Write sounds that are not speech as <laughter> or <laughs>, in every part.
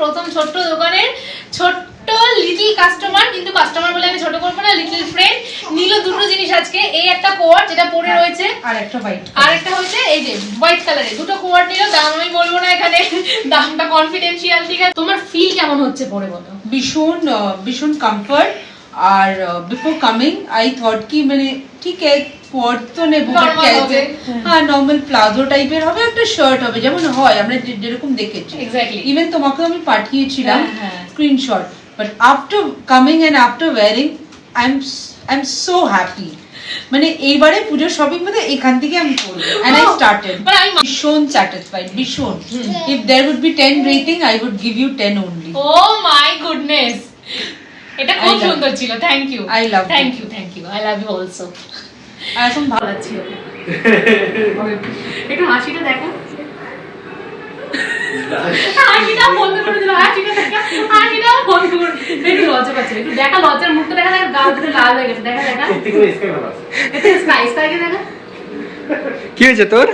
প্রথম ছোট্ট দোকানের ছোট্ট লিটল কাস্টমার কিন্তু কাস্টমার বলে আমি ছোট করব না লিটল ফ্রেন্ড নিল দুটো জিনিস আজকে এই একটা কোয়ার যেটা পরে রয়েছে। আর একটা হোয়াইট আর একটা হচ্ছে এই যে হোয়াইট কালারের দুটো কোয়ার নিল দাম আমি বলব না এখানে। দামটা কনফিডেন্সিয়াল ঠিক আছে? তোমার ফিল কেমন হচ্ছে পরে বলো? ভীষণ ভীষণ কমফর্ট আর বিফোর কামিং আই থট কি মানে ঠিক তো নেব। হ্যাঁ নর্মাল প্লাজো টাইপের হবে একটা শার্ট হবে। যেমন হয় আমরা যেরকম দেখেছি। ইভেন তোমাকে আমি পাঠিয়েছিলাম। Screenshot but after coming and after wearing I am I am so happy মানে এইবারে পুজোর শপিং মধ্যে এখান থেকে আমি করব। এন্ড আই স্টার্টেড ভীষণ স্যাটিসফাইড ভীষণ। If there would be ten rating I would give you ten only oh my goodness এটা খুব সুন্দর ছিল thank you I love thank you thank you I love you also এখন ভালো আছি <laughs> একটু <laughs> হাসিটা দেখো। হাসিটা বন্ধ করে দিল হাসিটা হাসিটা বন্ধ করে একটু লজ্জা পাচ্ছে একটু দেখা লজ্জার মুখটা দেখা দেখা গাল থেকে লাল হয়ে গেছে দেখা দেখা এটা স্কাই স্কাইকে দেখা? কি হয়েছে তোর?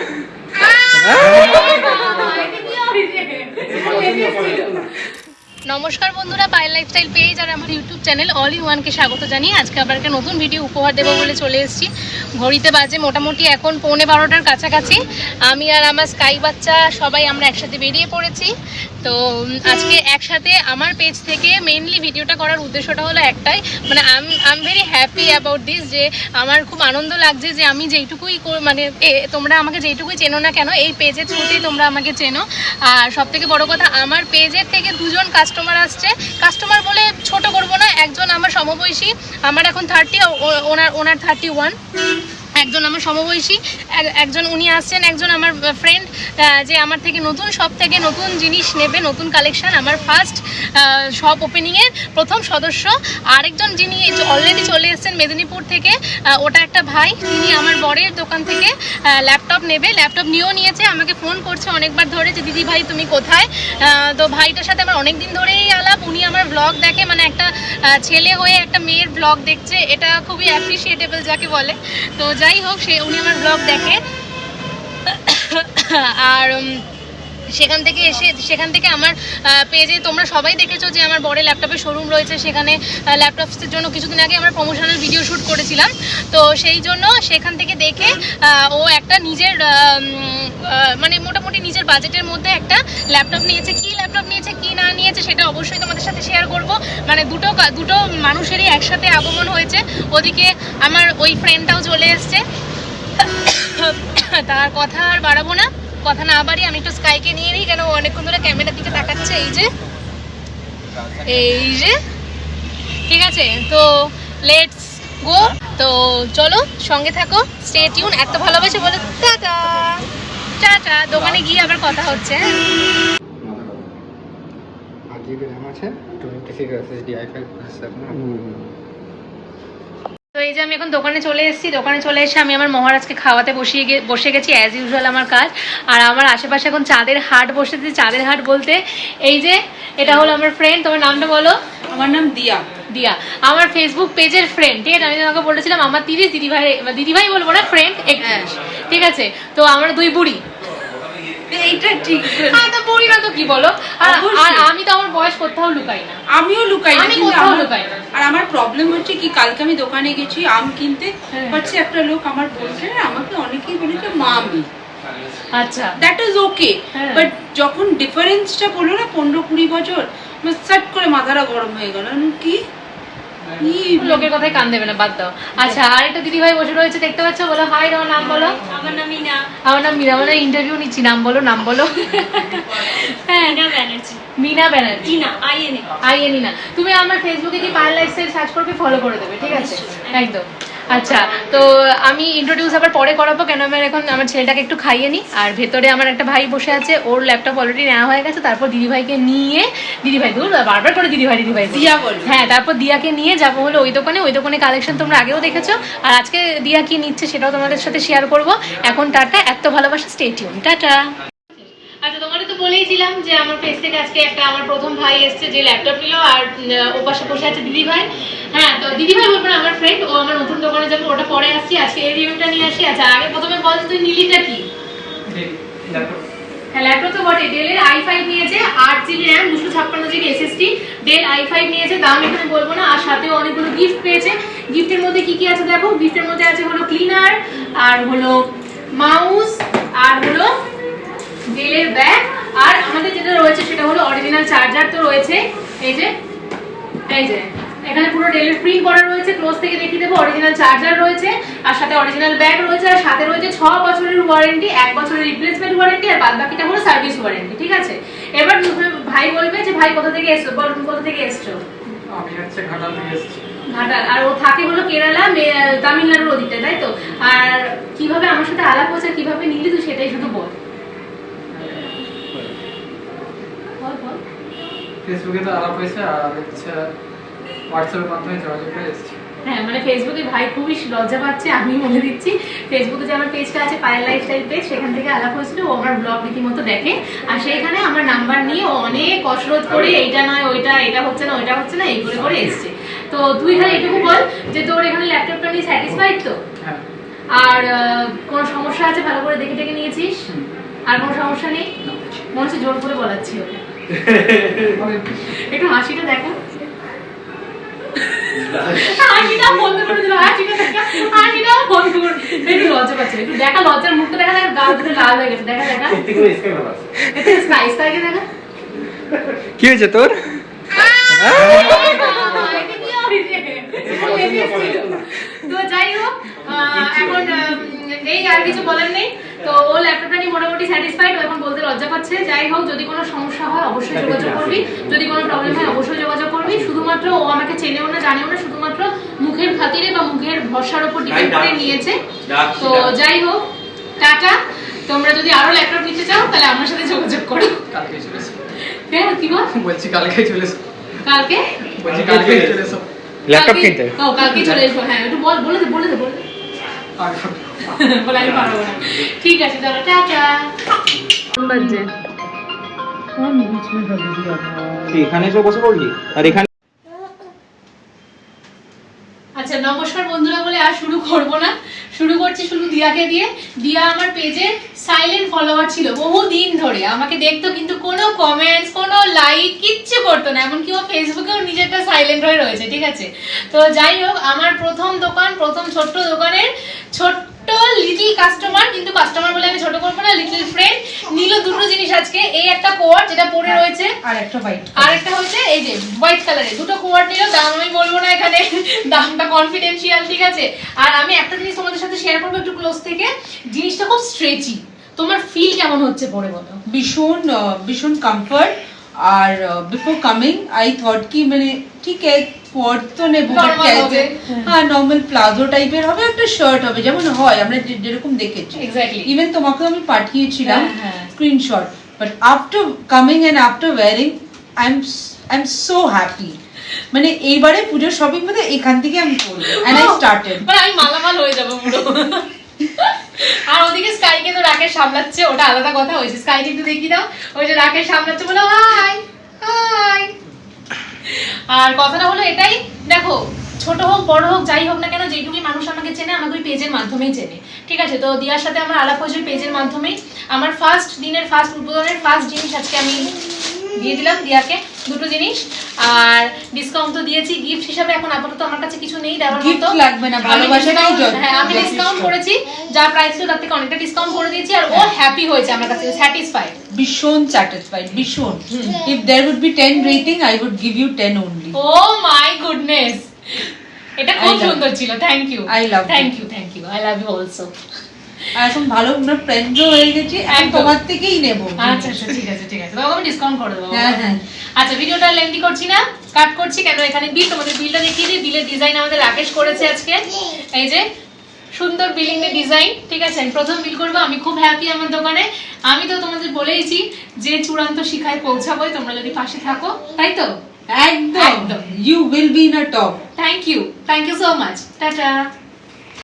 নমস্কার বন্ধুরা পাইল লাইফস্টাইল পেজ আর আমার ইউটিউব চ্যানেল অল ইন ওয়ানকে স্বাগত জানিয়ে আজকে আবার একটা নতুন ভিডিও উপহার দেবো বলে চলে এসেছি। ঘড়িতে বাজে মোটামুটি এখন পৌনে বারোটার কাছাকাছি। আমি আর আমার স্কাই বাচ্চা সবাই আমরা একসাথে বেরিয়ে পড়েছি। তো আজকে একসাথে আমার পেজ থেকে মেইনলি ভিডিওটা করার উদ্দেশ্যটা হলো একটাই। মানে um um very happy about this যে আমার খুব আনন্দ লাগছে যে আমি যেইটুকুই মানে তোমরা আমাকে যেইটুকুই চেনো না কেন, এই পেজের থ্রুতেই তোমরা আমাকে চেনো। আর সব থেকে বড় কথা, আমার পেজের থেকে দুজন কাস্টমার আসছে। কাস্টমার বলে ছোট করব না, একজন আমার সমবয়সী, আমার এখন থার্টি ওনার ওনার থার্টি ওয়ান একজন আমার সমবয়সী একজন উনি আসছেন, একজন আমার ফ্রেন্ড যে আমার থেকে নতুন, সব থেকে নতুন জিনিস নেবে, নতুন কালেকশন আমার ফার্স্ট শপ ওপেনিংয়ের প্রথম সদস্য। আরেকজন যিনি অলরেডি চলে এসেছেন মেদিনীপুর থেকে ওটা একটা ভাই, তিনি আমার বরের দোকান থেকে ল্যাপটপ নেবে ল্যাপটপ নিয়েও নিয়েছে, আমাকে ফোন করছে অনেকবার ধরে যে, দিদি ভাই, তুমি কোথায়? তো ভাইটার সাথে আমার অনেক দিন ধরেই আলাপ, উনি আমার ব্লগ দেখে মানে একটা ছেলে হয়ে একটা মেয়ের ব্লগ দেখছে, এটা খুবই অ্যাপ্রিসিয়েটেবল যাকে বলে। তো যাই হোক সে উনি আমার ব্লগ দেখে। আর সেখান থেকে এসে, সেখান থেকে আমার পেজে তোমরা সবাই দেখেছ যে আমার বড় ল্যাপটপের শোরুম রয়েছে। সেখানে ল্যাপটপসের জন্য কিছুদিন আগে আমরা প্রমোশনাল ভিডিও শ্যুট করেছিলাম। তো সেই জন্য সেখান থেকে দেখে ও একটা নিজের মানে মোটামুটি নিজের বাজেটের মধ্যে একটা ল্যাপটপ নিয়েছে। কি ল্যাপটপ নিয়েছে, কি না নিয়েছে, সেটা অবশ্যই তোমাদের সাথে শেয়ার করব। মানে দুটো দুটো মানুষেরই একসাথে আগমন হয়েছে। ওদিকে আমার ওই ফ্রেন্ডটাও চলে এসছে। <coughs> তার কথা আর বাড়াবো না। কথা না বাড়ি আমি একটু স্কাইকে নিয়ে নিই কেন অনেকক্ষণ ধরে ক্যামেরার দিকে তাকাচ্ছে এই যে। এই যে। ঠিক আছে তো লেটস গো তো চলো সঙ্গে থাকো স্টে টিউন এত ভালোবাসে বলে টাটা। টাটা দোকানে গিয়ে আবার কথা হচ্ছে হ্যাঁ। আছে? Twenty six SSD i five তো এই যে আমি এখন দোকানে চলে এসেছি দোকানে চলে এসে আমি আমার মহারাজকে খাওয়াতে বসিয়ে বসে গেছি অ্যাজ ইউজুয়াল আমার কাজ। আর আমার আশেপাশে এখন চাঁদের হাট বসেছে। চাঁদের হাট বলতে এই যে এটা হলো আমার ফ্রেন্ড তোমার নামটা বলো? আমার নাম দিয়া। দিয়া। আমার ফেসবুক পেজের ফ্রেন্ড ঠিক আছে? আমি তোমাকে বলেছিলাম আমার তিরিশ দিদিভাই দিদিভাই বলব না ফ্রেন্ড একত্রিশ। ঠিক আছে? তো আমরা দুই বুড়ি। এইটা ঠিক। হ্যাঁ। তো না তো কি বলো? আর আমি তো আমার বয়স কোথাও লুকাই না। আমিও লুকাই না আমি কোথাও লুকাই না। আর আমার প্রবলেম হচ্ছে কি কালকে আমি দোকানে গেছি আম কিনতে। হ্যাঁ। পাচ্ছি একটা লোক আমার বলছে আমাকে অনেকেই বলেছে মামি। আচ্ছা। দ্যাট ইজ ওকে হ্যাঁ। বাট যখন ডিফারেন্সটা বলল না পনেরো কুড়ি বছর সাট করে মাথাটা গরম হয়ে গেল। কি? লোকের কথায় কান দেবে না বাদ দাও। আচ্ছা আর একটা দিদি ভাই বসে রয়েছে দেখতে পাচ্ছ? বলো হাই তোমার নাম বলো? আমার নাম মিনা। আমার নাম মিনা মানে ইন্টারভিউ নিচ্ছি নাম বলো নাম বলো। হ্যাঁ। মিনা ব্যানার্জি। মিনা ব্যানার্জি। না। তুমি আমার ফেসবুকে কি লাইফস্টাইল সার্চ করবে ফলো করে দেবে ঠিক আছে? একদম। আচ্ছা তো আমি ইন্ট্রোডিউস আবার পরে করাবো কেন আমার এখন আমার ছেলেটাকে একটু খাইয়ে নিই আর ভেতরে আমার একটা ভাই বসে আছে ওর ল্যাপটপ অলরেডি নেওয়া হয়ে গেছে তারপর দিদিভাইকে নিয়ে দিদিভাই দূর বারবার করে দিদিভাই দিদিভাই। দিয়া বল হ্যাঁ তারপর দিয়াকে নিয়ে যাব হলো ওই দোকানে ওই দোকানে কালেকশন তোমরা আগেও দেখেছ আর আজকে দিয়া কি নিচ্ছে সেটাও তোমাদের সাথে শেয়ার করব। এখন টাটা এত ভালোবাসা স্টেটিউন টাটা। আচ্ছা তোমাদের তো বলেইছিলাম যে আমার পেজ থেকে আজকে একটা আমার প্রথম ভাই এসেছে যে ল্যাপটপ নিল আর ওপাশে বসে আছে দিদি ভাই তো দিদি ভাই বলব না আমার ফ্রেন্ড ও আমার নতুন দোকানে যাবে ওটা পরে আসছি আজকে এই রিভিউটা নিয়ে আসি। আচ্ছা আগে প্রথমে বল তুই নিলিটা কি? হ্যাঁ ল্যাপটপ তো বটে ডেলের আই ফাইভ নিয়েছে আট জিবি র্যাম দুশো ছাপ্পান্ন এসএসটি ডেল আই ফাইভ নিয়েছে দাম এখানে বলব না আর অনেকগুলো গিফট পেয়েছে। গিফটের মধ্যে কি কি আছে দেখো? গিফটের মধ্যে আছে হলো ক্লিনার আর হলো মাউস আর হলো ডেলের ব্যাগ আর আমাদের যেটা রয়েছে সেটা হলো অরিজিনাল চার্জার তো রয়েছে। এই যে এই যে। এখানে পুরো ডেলের প্রিন্ট করা রয়েছে ক্লোজ থেকে দেখিয়ে দেবো অরিজিনাল চার্জার রয়েছে আর সাথে অরিজিনাল ব্যাগ রয়েছে আর সাথে রয়েছে ছ বছরের ওয়ারেন্টি এক বছরের রিপ্লেসমেন্ট ওয়ারেন্টি আর বাদ বাকিটা হলো সার্ভিস ওয়ারেন্টি ঠিক আছে? এবার ভাই বলবে যে ভাই কোথা থেকে এসছো? বল তুমি কোথা থেকে এসছো? আমি হচ্ছে ঘাটাল থেকে এসেছি। ঘাটাল আর ও থাকে হলো কেরালা তামিলনাড়ুর ওদিকটা তাই তো? আর কীভাবে আমার সাথে আলাপ হয়েছে কীভাবে নিলি তুই সেটাই শুধু বল। ফেসবুকে তো আলাপ হয়েছে আর হচ্ছে হোয়াটসঅ্যাপের মাধ্যমে যোগাযোগ করে এসেছি। হ্যাঁ মানে ফেসবুকে ভাই খুবই লজ্জা পাচ্ছে আমি বলে দিচ্ছি। ফেসবুকে যে আমার পেজটা আছে পায়েল লাইফস্টাইল পেজ সেখান থেকে আলাপ হয়েছিল ও আমার ব্লগ রীতিমতো দেখে। আর সেইখানে আমার নাম্বার নিয়ে ও অনেক কসরত করে এইটা নয় ওইটা এটা হচ্ছে না ওইটা হচ্ছে না এই করে করে এসছে। তো তুই খালি এটুকু বল যে তোর এখানে ল্যাপটপটা নিয়ে স্যাটিসফাইড তো? হ্যাঁ। আর কোনো সমস্যা আছে ভালো করে দেখে দেখে নিয়েছিস? আর কোনো সমস্যা নেই? মনে হচ্ছে জোর করে বলাচ্ছি ওকে। <laughs> একটু হাসিটা দেখো। হাসিটা বন্ধ করে দিল হাসিটা দেখা হাসিটা বন্ধ করে একটু লজ্জা পাচ্ছে একটু দেখা লজ্জার মুখটা দেখা দেখা গাল দুটো লাল হয়ে গেছে দেখা দেখা এটা স্কাই স্কাইকে দেখা কি হয়েছে তোর যাই হোক এখন এই আর কিছু বলার নেই। তো ও ল্যাপটপটা নিয়ে মোটামুটি স্যাটিসফাইড এখন বলতে লজ্জা পাচ্ছে। যাই হোক যদি কোনো সমস্যা হয় অবশ্যই যোগাযোগ করবি। যদি কোনো প্রবলেম হয় অবশ্যই যোগাযোগ করবি। শুধুমাত্র ও আমাকে চেনেও না জানেও না শুধুমাত্র মুখের খাতিরে বা মুখের ভরসার উপর ডিপেন্ড করে নিয়েছে। তো যাই হোক টাটা। তোমরা যদি আরও ল্যাপটপ নিতে চাও তাহলে আমার সাথে যোগাযোগ করো। কালকে চলে এসো। হ্যাঁ কি বল? বলছি কালকে চলে এসো। কালকে? বলছি কালকে চলে এসো। ল্যাপটপ কিনতে ও কালকে চলে এসো হ্যাঁ একটু বল বলে দে বলে দে বলে দে। বলে আমি পারব না। ঠিক আছে চলো টাটা বাজে এখানে এসে বসে পড়লি? আর এখানে আচ্ছা নমস্কার বন্ধুরা বলে আর শুরু করব না। শুরু করছি শুধু দিয়াকে দিয়ে। দিয়া আমার পেজে সাইলেন্ট ফলোয়ার ছিল বহু দিন ধরে। আমাকে দেখতো কিন্তু কোনো কমেন্টস কোনো লাইক কিচ্ছু করতো না। এমনকি ও ফেসবুকেও নিজেরটা সাইলেন্ট হয়ে রয়েছে, ঠিক আছে? তো যাই হোক, আমার প্রথম দোকান, প্রথম ছোট্ট দোকানের ছোট্ট লিটল কাস্টমার কিন্তু কাস্টমার বলে আমি ছোট করব না লিটল ফ্রেন্ড নিল দুটো জিনিস আজকে এই একটা কোয়ার যেটা পরে রয়েছে। আর একটা হোয়াইট আর একটা হচ্ছে এই যে হোয়াইট কালারের দুটো কোয়ার নিল দাম আমি বলব না এখানে। দামটা কনফিডেন্সিয়াল ঠিক আছে? আর আমি একটা জিনিস তোমাদের সাথে শেয়ার করব একটু ক্লোজ থেকে। জিনিসটা খুব স্ট্রেচি তোমার ফিল কেমন হচ্ছে পরে বলো? ভীষণ ভীষণ কমফর্ট আর বিফোর কামিং আই থট কি মানে ঠিক আছে তো নেব হবে। হ্যাঁ নর্মাল প্লাজো টাইপের হবে একটা শার্ট হবে যেমন হয় আমরা যেরকম দেখেছি। ইভেন তোমাকেও আমি পাঠিয়েছিলাম হ্যাঁ, হ্যাঁ। Screenshot but after coming and after wearing I am I am so happy মানে এইবারে পুজোর শপিং মধ্যে এখান থেকে আমি করব অ্যান্ড আই স্টার্টেড মানে আমি মালামাল হয়ে যাব পুরো। আর ওদিকে স্কাইকে তো রাকেশ সামলাচ্ছে ওটা আলাদা কথা হয়েছে স্কাইকে একটু দেখিয়ে দাও ওই যে রাকেশ সামলাচ্ছে বলো হাই হাই আর কথাটা হলো এটাই, দেখো, ছোট হোক, বড় হোক, যাই হোক না কেন যেটুকুই মানুষ আমাকে চেনে, আমাকে ওই পেজের মাধ্যমেই চেনে। ঠিক আছে, তো দিয়ার সাথে আমার আলাপ হয়েছে পেজের মাধ্যমেই। আমার ফার্স্ট দিনের ফার্স্ট উদ্বোধনের ফার্স্ট জিনিস আজকে আমি দিয়ে দিলাম দিয়াকে দুটো জিনিস। আর ডিসকাউন্ট তো দিয়েছি গিফট হিসাবে এখন আপাতত আমার কাছে কিছু নেই দেওয়ার মতো। লাগবে না, আমি ভালোবাসাটাই হ্যাঁ আমি ডিসকাউন্ট করেছি যা প্রাইস ছিল তার থেকে অনেকটা ডিসকাউন্ট করে দিয়েছি আর ও হ্যাপি হয়েছে আমার কাছে স্যাটিসফাইড ভীষণ স্যাটিসফাইড ভীষণ। If there would be ten rating I would give you ten only oh my goodness এটা খুব সুন্দর ছিল thank you I love thank you thank you I love you also আর এখন ভালো আমরা ফ্রেন্ডও হয়ে গেছি তোমার থেকেই নেব। আচ্ছা আচ্ছা ঠিক আছে ঠিক আছে। তোমাকে আমি ডিসকাউন্ট করে দেবো হ্যাঁ, হ্যাঁ। আচ্ছা ভিডিওটা লেন্দি করছি না কাট করছি কেন? এখানে বিল তোমাদের বিলটা দেখিয়ে দিই। বিলের ডিজাইন আমাদের রাকেশ করেছে আজকে। এই যে সুন্দর বিলিং এর ডিজাইন ঠিক আছে? প্রথম বিল করব আমি খুব হ্যাপি আমার দোকানে। আমি তো তোমাদের বলেইছি যে চূড়ান্ত শিখায় পৌঁছাবোই তোমরা যদি পাশে থাকো তাই তো? একদম। একদম। You will be in a top thank you thank you so much tata